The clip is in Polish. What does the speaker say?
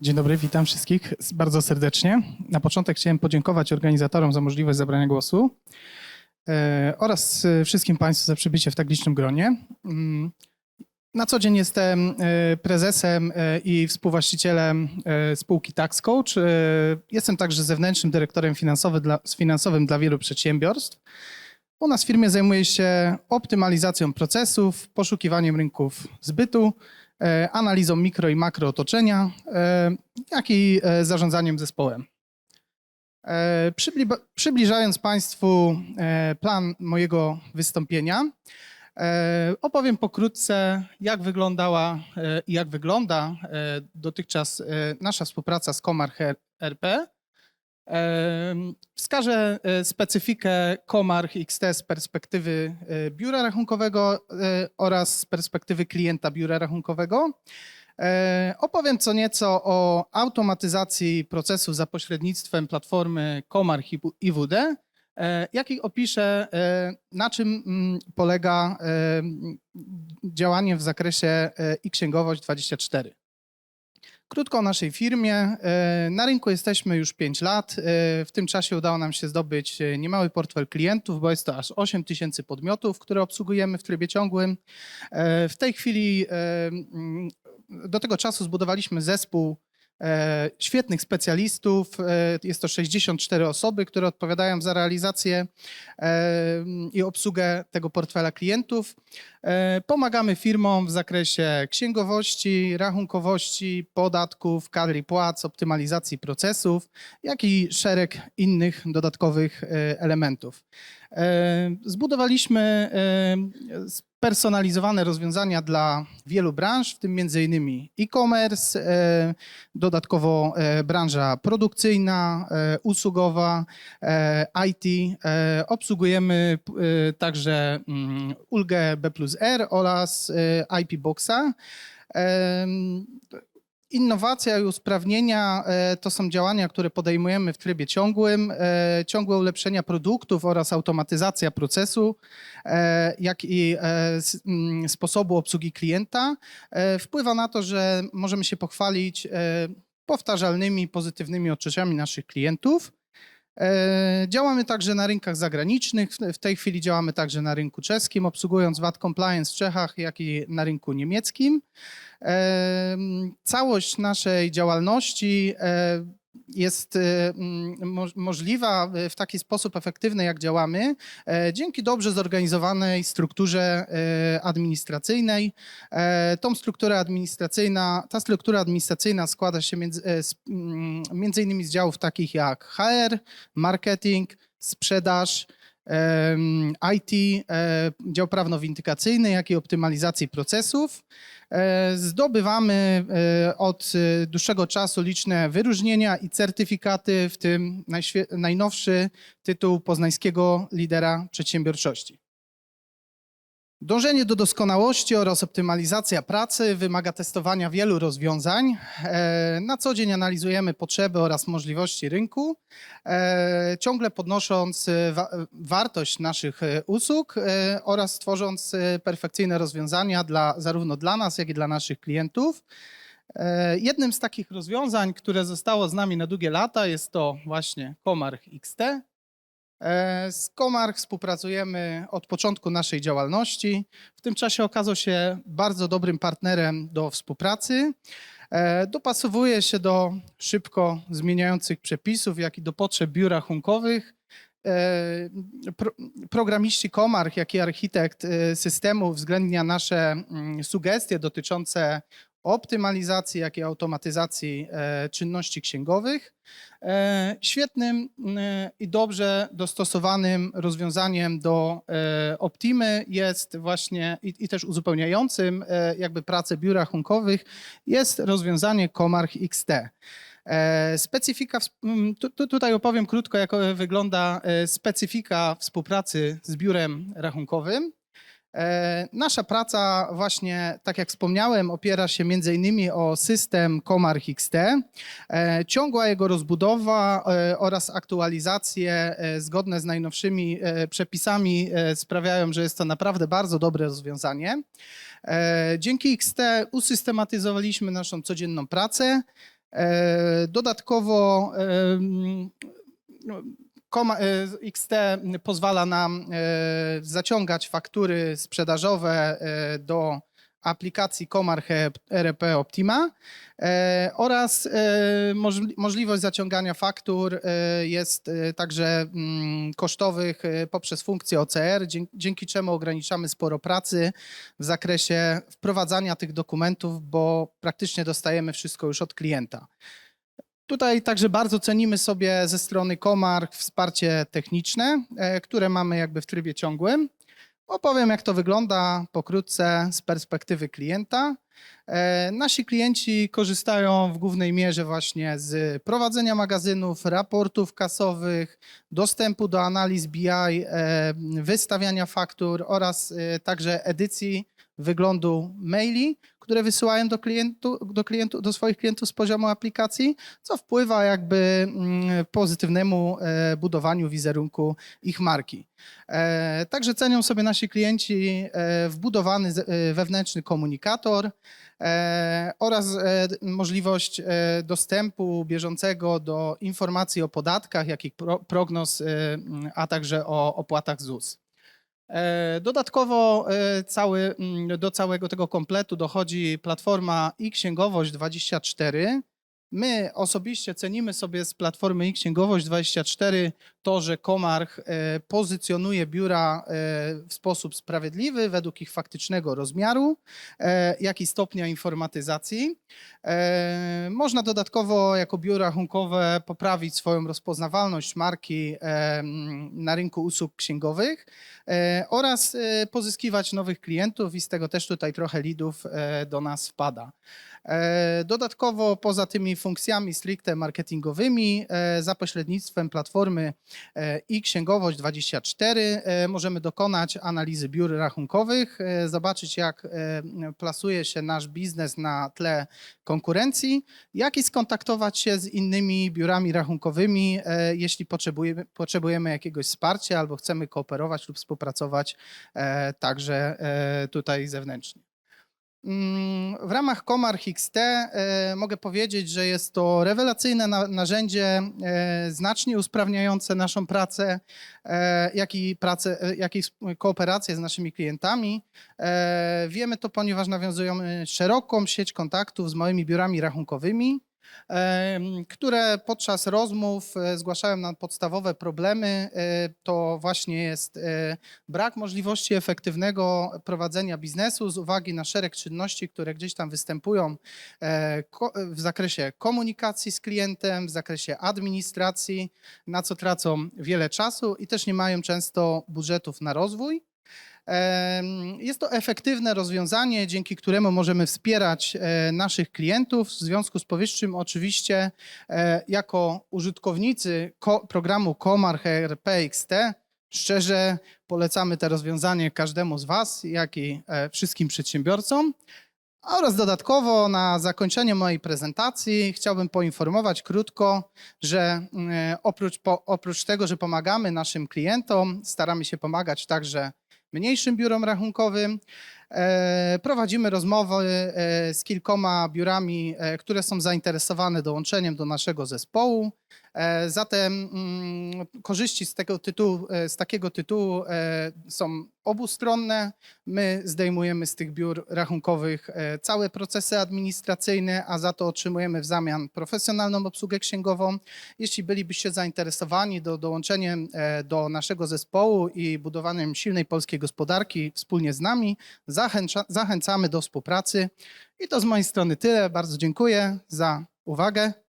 Dzień dobry, witam wszystkich bardzo serdecznie. Na początek chciałem podziękować organizatorom za możliwość zabrania głosu e, oraz e, wszystkim Państwu za przybycie w tak licznym gronie. Mm, Na co dzień jestem e, prezesem i współwłaścicielem spółki Tax Coach. Jestem także zewnętrznym dyrektorem finansowy dla, finansowym dla wielu przedsiębiorstw. U nas w firmie zajmuję się optymalizacją procesów, poszukiwaniem rynków zbytu, analizą mikro i makro otoczenia, e, jak i e, zarządzaniem zespołem. E, przybli- Przybliżając Państwu e, plan mojego wystąpienia, e, opowiem pokrótce, jak wyglądała e, i jak wygląda e, dotychczas e, nasza współpraca z Komarch RP. Wskażę e, specyfikę Komarch XT z perspektywy e, biura rachunkowego e, oraz z perspektywy klienta biura rachunkowego. Opowiem co nieco o automatyzacji procesów za pośrednictwem platformy Komarch i IWD, jak i opiszę, na czym mm, polega działanie w zakresie e, e-księgowość 24. Krótko o naszej firmie. E, Na rynku jesteśmy już 5 lat. E, W tym czasie udało nam się zdobyć e, niemały portfel klientów, bo jest to aż 8 tysięcy podmiotów, które obsługujemy w trybie ciągłym. W tej chwili do tego czasu zbudowaliśmy zespół świetnych specjalistów. E, Jest to 64 osoby, które odpowiadają za realizację e, i obsługę tego portfela klientów. E, Pomagamy firmom w zakresie księgowości, rachunkowości, podatków, kadr i płac, optymalizacji procesów, jak i szereg innych dodatkowych e, elementów. E, Zbudowaliśmy e, spersonalizowane rozwiązania dla wielu branż, w tym między innymi e-commerce, e, dodatkowo branża produkcyjna, usługowa, IT. Obsługujemy także mm, ulgę B plus R oraz IP Boxa. Innowacja i usprawnienia e, to są działania, które podejmujemy w trybie ciągłym. E, Ciągłe ulepszenia produktów oraz automatyzacja procesu, e, jak i mm, sposobu obsługi klienta wpływa na to, że możemy się pochwalić powtarzalnymi, pozytywnymi odczuciami naszych klientów. E, Działamy także na rynkach zagranicznych. W- tej chwili działamy także na rynku czeskim, obsługując VAT Compliance w Czechach, jak i na rynku niemieckim. Em, Całość naszej działalności e, jest e, mm, mo- możliwa w taki sposób efektywny, jak działamy, e, dzięki dobrze zorganizowanej strukturze e, administracyjnej. E, Tą strukturę administracyjna, ta struktura administracyjna składa się między, e, mm, między innymi z działów takich jak HR, marketing, sprzedaż, IT, e, dział prawno-windykacyjny, jak i optymalizacji procesów. E, Zdobywamy e, od dłuższego czasu liczne wyróżnienia i certyfikaty, w tym najnowszy tytuł poznańskiego lidera przedsiębiorczości. Dążenie do doskonałości oraz optymalizacja pracy wymaga testowania wielu rozwiązań. E, Na co dzień analizujemy potrzeby oraz możliwości rynku, e, ciągle podnosząc e, wa- wartość naszych usług oraz tworząc perfekcyjne rozwiązania dla, zarówno dla nas, jak i dla naszych klientów. Jednym z takich rozwiązań, które zostało z nami na długie lata, jest to właśnie Komarch XT. E, Z Komarch współpracujemy od początku naszej działalności. W tym czasie okazał się bardzo dobrym partnerem do współpracy. E, Dopasowuje się do szybko zmieniających przepisów, jak i do potrzeb biur rachunkowych. E, Pro, programiści Komarch, jak i architekt systemu uwzględnia nasze mm, sugestie dotyczące optymalizacji, jak i automatyzacji e, czynności księgowych. E, Świetnym e, i dobrze dostosowanym rozwiązaniem do Optimy jest właśnie i, i też uzupełniającym jakby pracę biur rachunkowych jest rozwiązanie Komarch XT. Specyfika, tutaj opowiem krótko, jak wygląda specyfika współpracy z biurem rachunkowym. E, Nasza praca właśnie, tak jak wspomniałem, opiera się między innymi o system Komarch XT. E, Ciągła jego rozbudowa e, oraz aktualizacje zgodne z najnowszymi przepisami sprawiają, że jest to naprawdę bardzo dobre rozwiązanie. Dzięki XT usystematyzowaliśmy naszą codzienną pracę. Dodatkowo no, Koma- e, XT pozwala nam e, zaciągać faktury sprzedażowe e, do aplikacji Comarch ERP Optima oraz możli- możliwość zaciągania faktur jest także mm, kosztowych poprzez funkcję OCR, dzięki czemu ograniczamy sporo pracy w zakresie wprowadzania tych dokumentów, bo praktycznie dostajemy wszystko już od klienta. Tutaj także bardzo cenimy sobie ze strony Comarch wsparcie techniczne, e, które mamy jakby w trybie ciągłym. Opowiem, jak to wygląda pokrótce z perspektywy klienta. E, Nasi klienci korzystają w głównej mierze właśnie z prowadzenia magazynów, raportów kasowych, dostępu do analiz BI, e, wystawiania faktur oraz także edycji wyglądu maili, które wysyłają do, klientu, do, klientu, do swoich klientów z poziomu aplikacji, co wpływa jakby mm, pozytywnemu e, budowaniu wizerunku ich marki. E, Także cenią sobie nasi klienci e, wbudowany wewnętrzny komunikator oraz możliwość dostępu bieżącego do informacji o podatkach, jak i pro, prognoz, a także o opłatach ZUS. E, Dodatkowo e, cały, mm, do całego tego kompletu dochodzi platforma e-księgowość 24. My osobiście cenimy sobie z platformy e-księgowość 24 to, że Comarch e, pozycjonuje biura e, w sposób sprawiedliwy według ich faktycznego rozmiaru, e, jak i stopnia informatyzacji. Można dodatkowo jako biuro rachunkowe poprawić swoją rozpoznawalność marki na rynku usług księgowych oraz pozyskiwać nowych klientów i z tego też tutaj trochę lidów do nas wpada. Dodatkowo poza tymi funkcjami stricte marketingowymi e, za pośrednictwem platformy e, i księgowość 24 e, możemy dokonać analizy biur rachunkowych, zobaczyć jak plasuje się nasz biznes na tle konkurencji, jak i skontaktować się z innymi biurami rachunkowymi, jeśli potrzebujemy, potrzebujemy jakiegoś wsparcia albo chcemy kooperować lub współpracować także tutaj zewnętrznie. W ramach Comarch XT e, mogę powiedzieć, że jest to rewelacyjne na, narzędzie, e, znacznie usprawniające naszą pracę, e, jak i, pracę, jak i kooperację z naszymi klientami. Wiemy to, ponieważ nawiązujemy szeroką sieć kontaktów z moimi biurami rachunkowymi, które podczas rozmów e, zgłaszają nam podstawowe problemy. E, To właśnie jest e, brak możliwości efektywnego prowadzenia biznesu z uwagi na szereg czynności, które gdzieś tam występują w zakresie komunikacji z klientem, w zakresie administracji, na co tracą wiele czasu i też nie mają często budżetów na rozwój. Jest to efektywne rozwiązanie, dzięki któremu możemy wspierać e, naszych klientów. W związku z powyższym, oczywiście, e, jako użytkownicy ko- programu Comarch ERP XT, szczerze polecamy to rozwiązanie każdemu z Was, jak i e, wszystkim przedsiębiorcom. Oraz dodatkowo na zakończenie mojej prezentacji chciałbym poinformować krótko, że e, oprócz, po, oprócz tego, że pomagamy naszym klientom, staramy się pomagać także mniejszym biurom rachunkowym. E, Prowadzimy rozmowy e, z kilkoma biurami, e, które są zainteresowane dołączeniem do naszego zespołu. E, Zatem mm, korzyści z, tego tytułu, e, z takiego tytułu e, są obustronne. My zdejmujemy z tych biur rachunkowych całe procesy administracyjne, a za to otrzymujemy w zamian profesjonalną obsługę księgową. Jeśli bylibyście zainteresowani do dołączeniem e, do naszego zespołu i budowaniem silnej polskiej gospodarki wspólnie z nami, zachęcza, zachęcamy do współpracy. I to z mojej strony tyle. Bardzo dziękuję za uwagę.